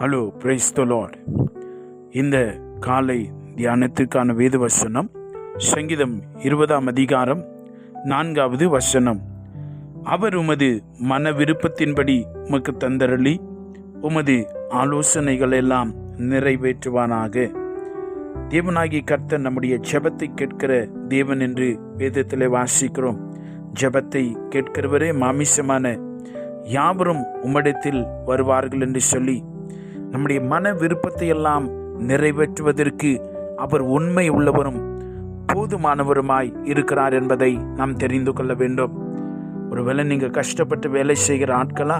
Hello praise the Lord இந்த காலை தியானத்திற்கான வேத வசனம் சங்கீதம் இருபதாம் அதிகாரம் நான்காவது வசனம். அவர் உமது மன விருப்பத்தின்படி உமக்கு தந்தரளி உமது ஆலோசனைகள் எல்லாம் நிறைவேற்றுவானாக. தேவனாகி கர்த்தர் நம்முடைய ஜெபத்தை கேட்கிற தேவன் என்று வேதத்திலே வாசிக்கிறோம். ஜெபத்தை கேட்கிறவரே மாமிசமான யாவரும் உம்மிடத்தில் வருவார்கள் என்று சொல்லி நம்முடைய மன விருப்பத்தை எல்லாம் நிறைவேற்றுவதற்கு அவர் உண்மை உள்ளவரும் போதுமானவருமாய் இருக்கிறார் என்பதை நாம் தெரிந்து கொள்ள வேண்டும். ஒருவேளை நீங்கள் கஷ்டப்பட்டு வேலை செய்கிற ஆட்களா?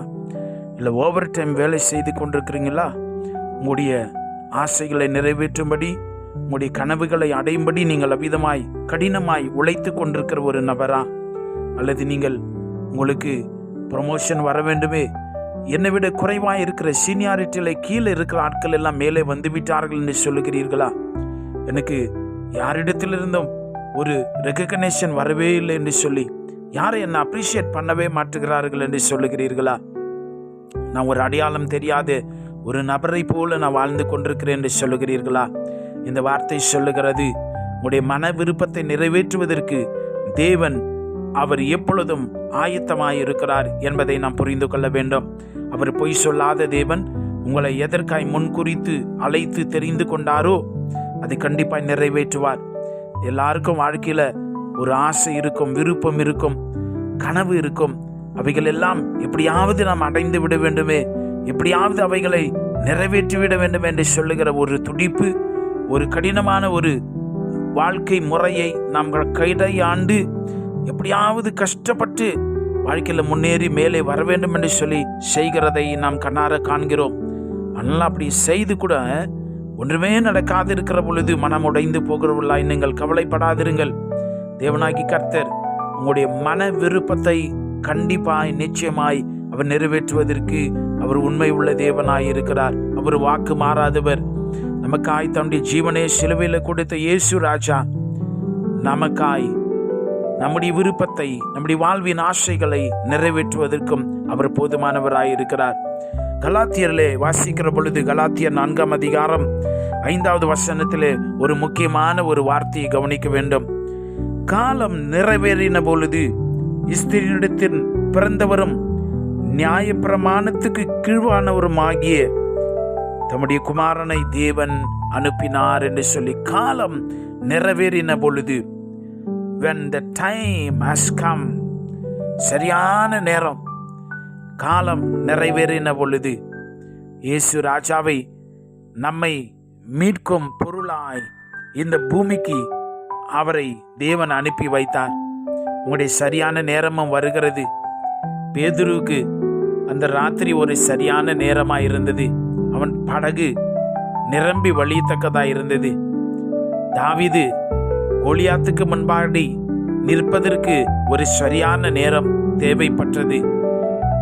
இல்லை ஓவர் டைம் வேலை செய்து கொண்டிருக்கிறீங்களா? உங்களுடைய ஆசைகளை நிறைவேற்றும்படி உங்களுடைய கனவுகளை அடையும்படி நீங்கள் அவ்விதமாய் கடினமாய் உழைத்து கொண்டிருக்கிற ஒரு நபரா? அல்லது நீங்கள் உங்களுக்கு ப்ரொமோஷன் வர வேண்டுமே? என்னை விட குறைவாக இருக்கிற சீனியாரிட்டியில் கீழே இருக்கிற ஆட்கள் எல்லாம் மேலே வந்து விட்டார்கள் என்று சொல்லுகிறீர்களா? எனக்கு யாரிடத்திலிருந்தும் ஒரு ரெகக்னேஷன் வரவே இல்லை என்று சொல்லி யாரை என்னை அப்ரிஷியேட் பண்ணவே மாட்டுகிறார்கள் என்று சொல்லுகிறீர்களா? நான் ஒரு அடையாளம் தெரியாத ஒரு நபரை போல நான் வாழ்ந்து கொண்டிருக்கிறேன் என்று சொல்லுகிறீர்களா? இந்த வார்த்தை சொல்லுகிறது உங்களுடைய மன விருப்பத்தை நிறைவேற்றுவதற்கு தேவன் அவர் எப்பொழுதும் ஆயத்தமாக இருக்கிறார் என்பதை நாம் புரிந்து கொள்ள வேண்டும். அவர் பொய் சொல்லாத தேவன் உங்களை எதற்காய் முன்குறித்து அழைத்து தெரிந்து கொண்டாரோ அதை கண்டிப்பாய் நிறைவேற்றுவார். எல்லாருக்கும் வாழ்க்கையில் ஒரு ஆசை இருக்கும் விருப்பம் இருக்கும் கனவு இருக்கும். அவைகள் எல்லாம் எப்படியாவது நாம் அடைந்து விட வேண்டுமே எப்படியாவது அவைகளை நிறைவேற்றி விட வேண்டும் என்று சொல்லுகிற ஒரு துடிப்பு ஒரு கடினமான ஒரு வாழ்க்கை முறையை நாம் கைடையாண்டு எப்படியாவது கஷ்டப்பட்டு வாழ்க்கையில் முன்னேறி மேலே வர வேண்டும் என்று சொல்லி செய்கிறதை நாம் கண்ணார காண்கிறோம். ஆனால் அப்படி செய்து கூட ஒன்றுமே நடக்காது இருக்கிற பொழுது மனம் உடைந்து போகிறவர்களாய் நீங்கள் கவலைப்படாதிருங்கள். தேவனாகி கர்த்தர் உங்களுடைய மன விருப்பத்தை கண்டிப்பாய் நிச்சயமாய் அவர் நிறைவேற்றுவதற்கு அவர் உண்மை உள்ள தேவனாய் இருக்கிறார். அவர் வாக்கு மாறாதவர். நமக்காய் தன்னுடைய ஜீவனே சிலுவையில் கொடுத்த இயேசு ராஜா நமக்காய் நம்முடைய விருப்பத்தை நம்முடைய வாழ்வின் ஆசைகளை நிறைவேற்றுவதற்கும் அவர் போதுமானவராயிருக்கிறார் கலாத்தியரிலே வாசிக்கிற பொழுது கலாத்தியர் நான்காம் அதிகாரம் ஐந்தாவது வசனத்திலே ஒரு முக்கியமான ஒரு வார்த்தையை கவனிக்க வேண்டும். காலம் நிறைவேறின பொழுது ஸ்திரியிடத்தில் பிறந்தவரும் நியாயப்பிரமாணத்துக்கு கீழ்வானவரும் ஆகிய தம்முடைய குமாரனை தேவன் அனுப்பினார் என்று சொல்லி காலம் நிறைவேறின பொழுது when the time has come சரியான நேரம். காலம் நிறைவேறின பொழுது இயேசு ராஜாவை நம்மை மீட்கும் பொருளாய் இந்த பூமிக்கு அவரை தேவன் அனுப்பி வைத்தார். உங்களுடைய சரியான நேரமும் வருகிறது. பேதுருவுக்கு அந்த ராத்திரி ஒரு சரியான நேரமாக இருந்தது. அவன் படகு நிரம்பி வழியத்தக்கதாக இருந்தது. தாவிது கோலியாத்துக்கு முன்பாடி நிற்பதற்கு ஒரு சரியான நேரம் தேவைப்பட்டது.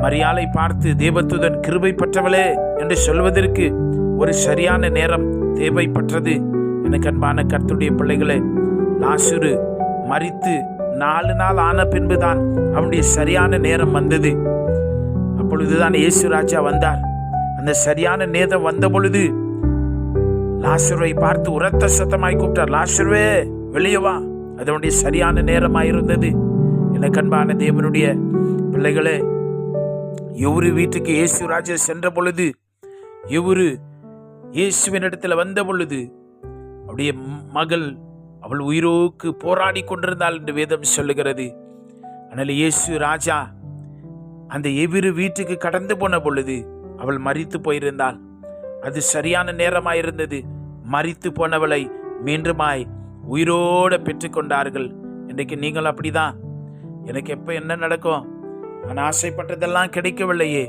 மரியாலை பார்த்து தேவத்துதன் கிருபை பெற்றவளே என்று சொல்வதற்கு ஒரு சரியான நேரம் தேவைப்பட்டது. எனக்கு அன்பான கர்த்துடைய பிள்ளைகளே லாசுரு மறித்து நாலு நாள் ஆன பின்புதான் அவனுடைய சரியான நேரம் வந்தது. அப்பொழுதுதான் இயேசு ராஜா வந்தார். அந்த சரியான நேரம் வந்த பொழுது லாசுரை பார்த்து உரத்த சத்தமாய் கூப்பிட்டார் லாசுருவே வெளியே வா. அதனுடைய சரியான நேரமாக இருந்தது எனக்கு அன்பான தேவனுடைய பிள்ளைகளே இவரு வீட்டுக்கு இயேசு ராஜா சென்ற பொழுது இவரு இயேசுவின் இடத்துல வந்த பொழுது அவருடைய மகள் அவள் உயிரோக்கு போராடி கொண்டிருந்தாள் என்று வேதம் சொல்லுகிறது. ஆனால் இயேசு ராஜா அந்த எவிரு வீட்டுக்கு கடந்து போன பொழுது அவள் மறித்து போயிருந்தாள். அது சரியான நேரமாயிருந்தது. மறித்து போனவளை மீண்டுமாய் உயிரோடு பெற்றுக்கொண்டார்கள். இன்றைக்கு நீங்கள் அப்படிதான். எனக்கு எப்போ என்ன நடக்கும்? நான் ஆசைப்பட்டதெல்லாம் கிடைக்கவில்லையே.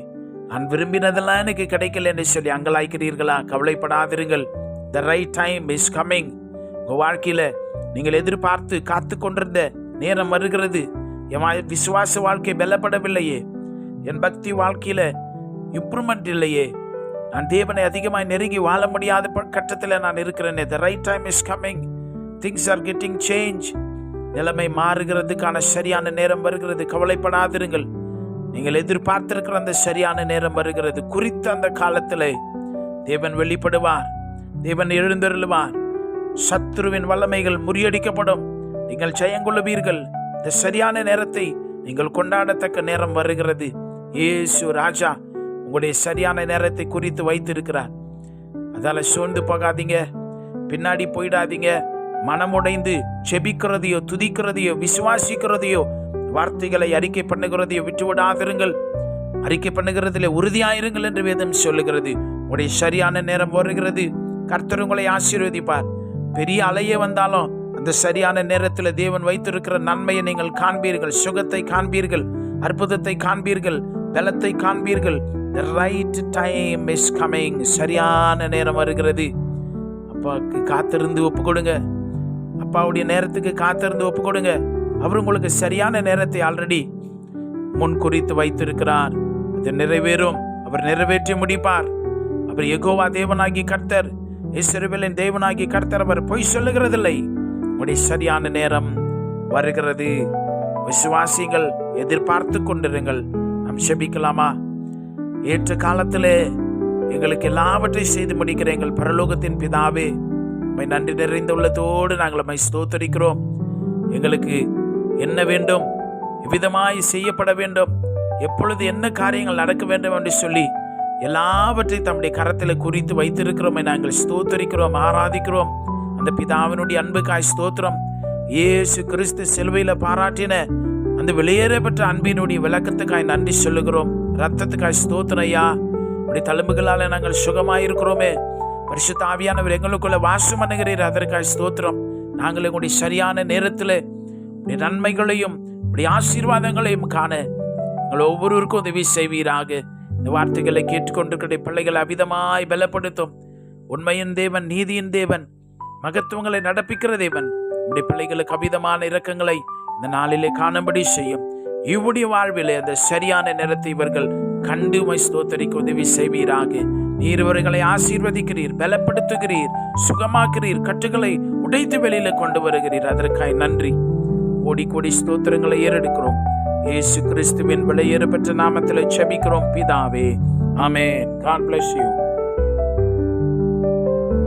நான் விரும்பினதெல்லாம் எனக்கு கிடைக்கல என்று சொல்லி அங்கலாய்க்கிறீர்களா? கவலைப்படாதிருங்கள். The right time is coming உங்கள் வாழ்க்கையில் நீங்கள் எதிர்பார்த்து காத்து கொண்டிருந்த நேரம் வருகிறது. என் விசுவாச வாழ்க்கை பலப்படவில்லையே என் பக்தி வாழ்க்கையில் இம்ப்ரூவ்மெண்ட் இல்லையே. நான் தேவனை அதிகமாக நெருங்கி வாழ முடியாத கட்டத்தில் நான் இருக்கிறேனே. The right time is coming things are getting change நிலைமை மாறுகிறதுக்கான சரியான நேரம் வருகிறது. கவலைப்படாதிருங்கள். நீங்கள் எதிர்பார்த்திருக்கிற அந்த சரியான நேரம் வருகிறது. குறித்த அந்த காலத்தில் தேவன் வெளிப்படுவார். தேவன் எழுந்தருளுவார். சத்ருவின் வல்லமைகள் முறியடிக்கப்படும். நீங்கள் ஜெயங்கொள்ளுவீர்கள் இந்த சரியான நேரத்தை நீங்கள் கொண்டாடத்தக்க நேரம் வருகிறது. இயேசு ராஜா உங்களுடைய சரியான நேரத்தை குறித்து வைத்திருக்கிறார். அதால் சோர்ந்து போகாதீங்க. பின்னாடி போயிடாதீங்க. மனமுடைந்து செபிக்கிறதையோ துதிக்கிறதையோ விசுவாசிக்கிறதையோ வார்த்தைகளை அறிக்கை பண்ணுகிறதையோ விட்டுவிடாதிருங்கள் அறிக்கை பண்ணுகிறதிலே உறுதியாயிருங்கள் என்று வேதம் சொல்லுகிறது. உடைய சரியான நேரம் வருகிறது. கர்த்தர் உங்களை ஆசீர்வதிப்பார். பெரிய அலையே வந்தாலும் அந்த சரியான நேரத்தில் தேவன் வைத்திருக்கிற நன்மையை நீங்கள் காண்பீர்கள். சுகத்தை காண்பீர்கள். அற்புதத்தை காண்பீர்கள். பலத்தை காண்பீர்கள். The right time is coming சரியான நேரம் வருகிறது. அப்பாவுக்கு காத்திருந்து ஒப்பு கொடுங்க அப்பாவுடைய நேரத்துக்கு காத்திருந்து ஒப்பு கொடுங்க அவர் உங்களுக்கு சரியான நேரத்தை ஆல்ரெடி முன் குறித்து வைத்திருக்கிறார். அது நிறைவேறும். அவர் நிறைவேற்றி முடிப்பார். அவர் எகோவா தேவனாகி கர்த்தர் இஸ்ரவேலின் தேவனாகி கர்த்தர் அவர் பொய் சொல்லுகிறதில்லை. உடைய சரியான நேரம் வருகிறது. விசுவாசிகள் எதிர்பார்த்து கொண்டிருங்கள். நாம் செபிக்கலாமா? ஏற்ற காலத்திலே எங்களுக்கு எல்லாவற்றையும் செய்து முடிக்கிற எங்கள் பரலோகத்தின் பிதாவே உம்மை நன்றி நிறைந்த உள்ளத்தோடு நாங்கள் மை ஸ்தோத்தரிக்கிறோம். எங்களுக்கு என்ன வேண்டும்? எவ்விதமாய் செய்யப்பட வேண்டும். எப்பொழுது என்ன காரியங்கள் நடக்க வேண்டும் என்று சொல்லி எல்லாவற்றையும் தம்முடைய கரத்தில் குறித்து வைத்திருக்கிறோமே நாங்கள் ஸ்தோத்தரிக்கிறோம் ஆராதிக்கிறோம். அந்த பிதாவினுடைய அன்புக்காய் ஸ்தோத்திரம். இயேசு கிறிஸ்து சிலுவையில் பாராட்டின அந்த வெளியேறப்பட்ட அன்பினுடைய விளக்கத்துக்காய் நன்றி சொல்லுகிறோம். ரத்தத்துக்காய் ஸ்தோத்திரம் ஐயா. உடைய தழும்புகளால் நாங்கள் சுகமாயிருக்கிறோமே. பரிசுத்த ஆவியானவர் எங்களுக்குள்ள வாசம் பண்ணுகிறீர். அதற்காக ஸ்தோத்திரம். நாங்கள் எங்களுடைய சரியான நேரத்தில் நன்மைகளையும் இப்படி ஆசீர்வாதங்களையும் காண எங்கள் ஒவ்வொருவருக்கும் உதவி செய்வீராக. இந்த வார்த்தைகளை கேட்டுக்கொண்டிருக்கிற பிள்ளைகளை அவிதமாய் பலப்படுத்தும். உண்மையின் தேவன் நீதியின் தேவன் மகத்துவங்களை நடப்பிக்கிற தேவன். உடைய பிள்ளைகளுக்கு அவிதமான இரக்கங்களை இந்த நாளிலே காணும்படி செய்யும். இவ்வுடைய வாழ்விலே அந்த சரியான நேரத்தை இவர்கள் கண்டு ஸ்தோத்தரிக்கு உதவி செய்வீராக. நீர் இவர்களை ஆசீர்வதிக்கிறீர் பலப்படுத்துகிறீர் சுகமாக்கிறீர் கட்டுகளை உடைத்து வெளியில கொண்டு வருகிறீர். அதற்காய் நன்றி. கோடி கோடி ஸ்தோத்திரங்களை ஏறெடுக்கிறோம். இயேசு கிறிஸ்துவின் விலையேறு பெற்ற நாமத்தில் செபிக்கிறோம் பிதாவே. அமேன் காட் பிளஸ் யூ